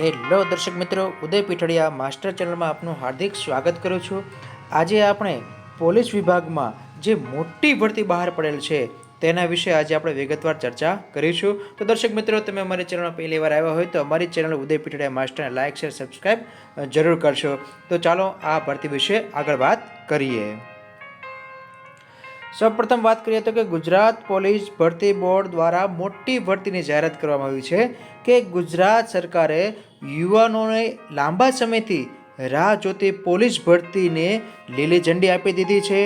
Hello દર્શક મિત્રો, ઉદય Pithadiya master ચેનલમાં આપનું હાર્દિક સ્વાગત કરું છું. આજે આપણે પોલીસ વિભાગમાં જે મોટી ભરતી બહાર પડેલ છે, તેના વિશે આજે આપણે વિગતવાર ચર્ચા કરીશું. તો દર્શક મિત્રો, તમે અમારી ચેનલમાં પહેલી વાર આવ્યા હોય તો અમારી ચેનલ ઉદય પીઠડિયા માસ્ટરને લાઇક શેર સબસ્ક્રાઈબ જરૂર કરશો. તો ચાલો આ ભરતી વિશે આગળ વાત કરીએ. સૌપ્રથમ વાત કરીએ તો કે ગુજરાત પોલીસ ભરતી બોર્ડ દ્વારા મોટી ભરતીની જાહેરાત કરવામાં આવી છે. કે ગુજરાત સરકારે યુવાનોને લાંબા સમયથી રાહ જોતી પોલીસ ભરતીને લીલી ઝંડી આપી દીધી છે.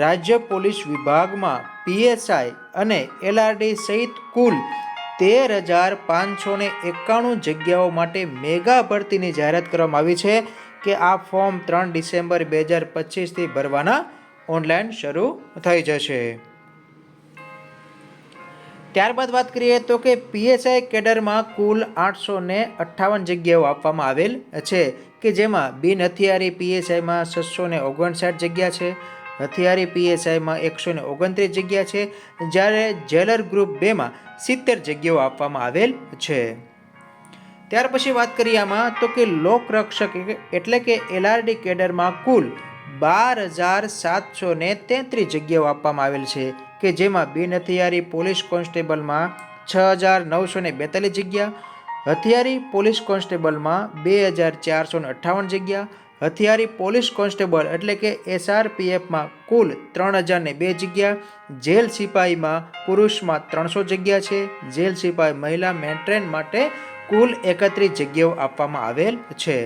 રાજ્ય પોલીસ વિભાગમાં પીએસઆઈ અને એલઆરડી સહિત કુલ તેર હજાર પાંચસો ને એકાણું જગ્યાઓ માટે મેગા ભરતીની જાહેરાત કરવામાં આવી છે કે આ ફોર્મ ત્રણ ડિસેમ્બર બે હજાર પચીસથી ભરવાના ઓનલાઈન શરૂ થઈ જશે. ત્યારબાદ વાત કરીએ તો કે પીએસઆઈ કેડરમાં કુલ આઠસો ને અઠ્ઠાવન જગ્યાઓ આપવામાં આવેલ છે, કે જેમાં બિન હથિયારી પીએસઆઈમાં છસો ને ઓગણસાઠ જગ્યા છે, હથિયારી પીએસઆઈમાં એકસો ને ઓગણત્રીસ જગ્યા છે, જ્યારે જેલર ગ્રુપ બેમાં સિત્તેર જગ્યાઓ આપવામાં આવેલ છે. ત્યાર પછી વાત કરીએ આમાં તો કે લોકરક્ષક એટલે કે એલઆરડી કેડરમાં કુલ બાર હજાર સાતસો ને તેત્રીસ જગ્યાઓ આપવામાં આવેલ છે કે જેમાં બિન હથિયારી પોલીસ કોન્સ્ટેબલમાં છ હજાર નવસો ને બેતાલીસ જગ્યા, હથિયારી પોલીસ કોન્સ્ટેબલમાં બે હજાર ચારસો ને અઠ્ઠાવન જગ્યા, હથિયારી પોલીસ કોન્સ્ટેબલ એટલે કે એસઆરપીએફમાં કુલ ત્રણ હજાર ને બે જગ્યા, જેલ સિપાહીમાં પુરુષમાં ત્રણસો જગ્યા છે, જેલ સિપાહી મહિલા મેન્ટ્રેન માટે કુલ એકત્રીસ જગ્યાઓ આપવામાં આવેલ છે.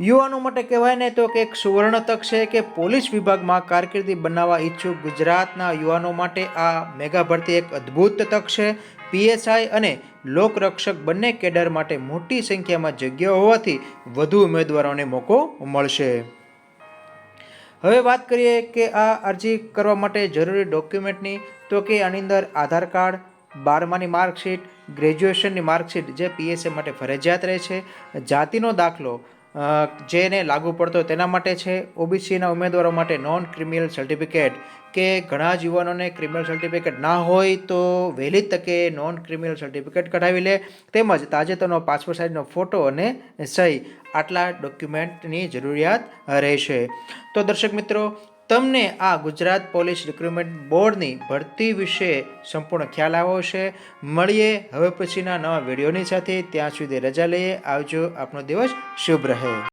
યુવાનો માટે કહેવાય ને તો કે એક સુવર્ણ તક છે કે પોલીસ વિભાગમાં કારકિર્દી બનાવવા ઈચ્છુક ગુજરાતના યુવાનો માટે આ મેગા ભરતી એક અદ્ભુત તક છે. પીએસઆઈ અને લોકરક્ષક બંને કેડર માટે મોટી સંખ્યામાં જગ્યાઓ હોવાથી વધુ ઉમેદવારોને મોકો મળશે. હવે વાત કરીએ કે આ અરજી કરવા માટે જરૂરી ડોક્યુમેન્ટની, તો કે આની અંદર આધાર કાર્ડ, બારમાની માર્કશીટ, ગ્રેજ્યુએશનની માર્કશીટ જે પીએસએ માટે ફરજિયાત રહે છે, જાતિનો દાખલો જેને લાગુ પડતો તેના માટે છે ઓબીસીના ઉમેદવારો માટે નોન ક્રિમિનલ સર્ટિફિકેટ કે ઘણા જ યુવાનોને ક્રિમિનલ સર્ટિફિકેટ ના હોય તો વહેલી તકે નોન ક્રિમિનલ સર્ટિફિકેટ કઢાવી લે. તેમજ તાજેતરનો પાસપોર્ટ સાઇઝનો ફોટો અને સહી. આટલા ડોક્યુમેન્ટની જરૂરિયાત રહેશે. તો દર્શક મિત્રો તમને આ ગુજરાત પોલીસ રિક્રુટમેન્ટ બોર્ડની ભરતી વિશે સંપૂર્ણ ખ્યાલ આવ્યો છે મળીએ હવે પછીના નવા વિડીયોની સાથે. ત્યાં સુધી રજા લઈએ. આવજો. આપનો દિવસ શુભ રહે.